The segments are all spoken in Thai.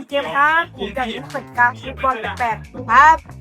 ารย์เจมส์ครับผมจากยุทธศการฟุตบอลแปดครับครับ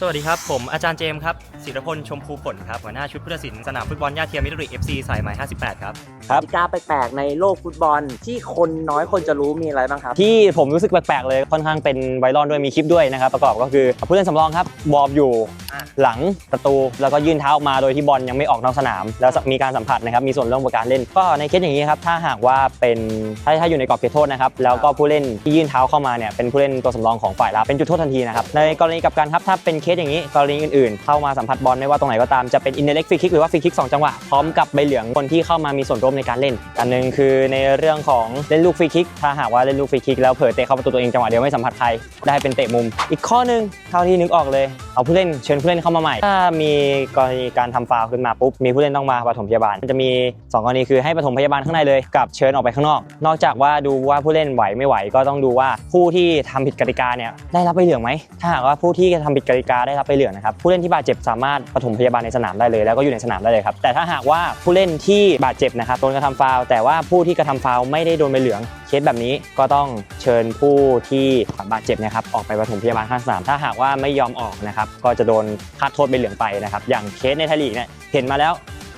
สวัสดีครับ ผมอาจารย์เจมส์ครับศิรพลชมพูผลครับหัวหน้าชุดผู้ตัดสินสนามฟุตบอลย่าเทียมมิตรเอฟซีสายไหม58 ครับกติกาแปลกๆในโลกฟุตบอลที่คนน้อยคนจะรู้มีอะไรบ้างครับ ที่ผมรู้สึกแปลกๆเลยค่อนข้างเป็นไวรัลด้วยมีคลิปด้วยนะครับประกอบก็คือผู้เล่นสำรองครับวอร์มอยู่อะหลังประตูแล้วก็ยื่นเท้าออกมาโดยที่บอลยังไม่ออกนอกสนาม แล้วมีการสัมผัสนะครับมีส่วนร่วมกับการเล่น ก็ในเคสอย่างนี้ครับถ้าหากว่าเป็นถ้าถ้าอยู่ในกรอบเขตโทษนะครับแล้วก็ผู้เล่นที่ยื่นเท้าเข้ามาเนี่ยเป็นผู้เล่นตัวสำรองของฝ่ายรับเป็นจุดโทษทันทีนะครับในกรณีกลับกันครับถ้าเป็นเคสอย่างนี้กรณีอื่นๆ เข้ามาสัมผัสบอลไม่ว่าตรงไหนก็ตามจะเป็นอินเดเล็กฟรีคิกหรือว่าฟรีคิกสองจังหวะพร้อมกับใบเหลืองคนที่เข้ามามีส่วนร่วมในการเล่น อันหนึงคือในเรื่องของเล่นลูกฟรีคิกถ้าหากว่าเล่นลูกฟรีคิกแล้วเผลอเตะเข้าประตูตัวเองจังหวะเดียวไม่สัมผัสใครได้เป็นเตะมุม อีกข้อหนึงเท่าที่นึกออกเลยเอาผู้เล่นเชิญผู้เล่นเข้ามาใหม่ ถ้ามีกรณีการทำฟาวล์ขึ้นมาปุ๊บมีผู้เล่นต้องมาปฐมพยาบาลจะมีสองกรณีคือให้ปฐมพยาบาลข้างในเลยกับเชิญออกไปข้างนอก นอกจากว่าดูว่าผู้เล่นไหวไม่ไหวก็ต้องดูว่าผู้ที่ทำผิดกติกาเนี่ยได้รับใบเหลืองไหมถ้าหากว่าผู้ที่ทำผิดกติกาได้รับใบเหลืองนะครับผู้เล่นที่บาดเจ็บสามารถปฐมพยาบาลในสนามได้เลย แล้วก็อยู่ในสนามได้เลยครับแต่ถ้าหากว่าผู้เล่นที่บาดเจ็บนะครับโดนกระทำฟาวแต่ว่าผู้ที่กระทำฟาวไม่ได้โดนใบเหลืองเคสแบบนี้ก็ต้องเชิญผู้ที่บาดเจ็บนะครับออกไปปฐมพยาบาลข้างสนาม ถ้าหากว่าไม่ยอมออกนะครับก็จะโดนคาดโทษใบเหลืองไปนะครับอย่างเคสในไทยลีกเนี่ยเห็นมาแล้ว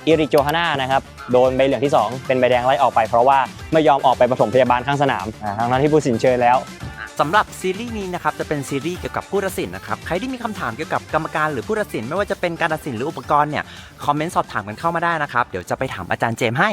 อิริโจฮาน่านะครับโดนใบเหลืองที่ 2 เป็นใบแดงไล่ออกไปเพราะว่าไม่ยอมออกไปปฐมพยาบาลข้างสนามอ่าทั้งนั้นที่ผู้สินเชิญแล้ว สำหรับซีรีส์นี้นะครับจะเป็นซีรีส์เกี่ยวกับผู้ตัดสินนะครับใครที่มีคำถามเกี่ยวกับกรรมการหรือผู้ตัดสินไม่ว่าจะเป็นการตัดสินหรืออุปกรณ์เนี่ยคอมเมนต์สอบถามกันเข้ามาได้นะครับเดี๋ยวจะไปถามอาจารย์เจมส์ให้